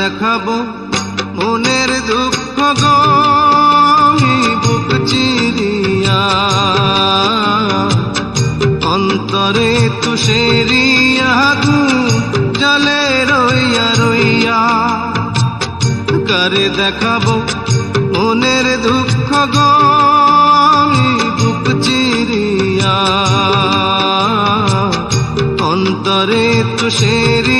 দেখাবো মনের দুঃখ গো? দেখাবো মনের দুঃখ গো বুক চিরিয়া। অন্তরে তুষেরিয়া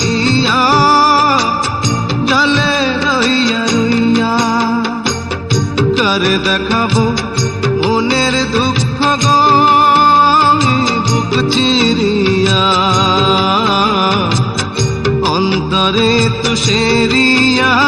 গিয়া জলে রইয়া রইয়া। করে দেখাবো মনের দুঃখ গো বুক চিরিয়া। অন্তরে তুষেরিয়া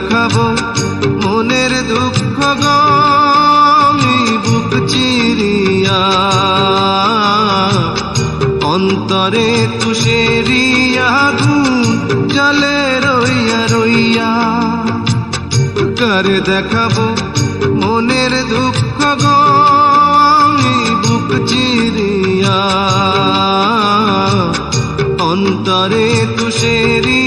দেখাবো মনের দুঃখ গো, আমি বুক চিরিয়া। অন্তরে তুষেরিয়া গুণ জলে রইয়া রইয়া। করে দেখাবো মনের দুঃখ গো, আমি বুক চিরিয়া। অন্তরে তুষের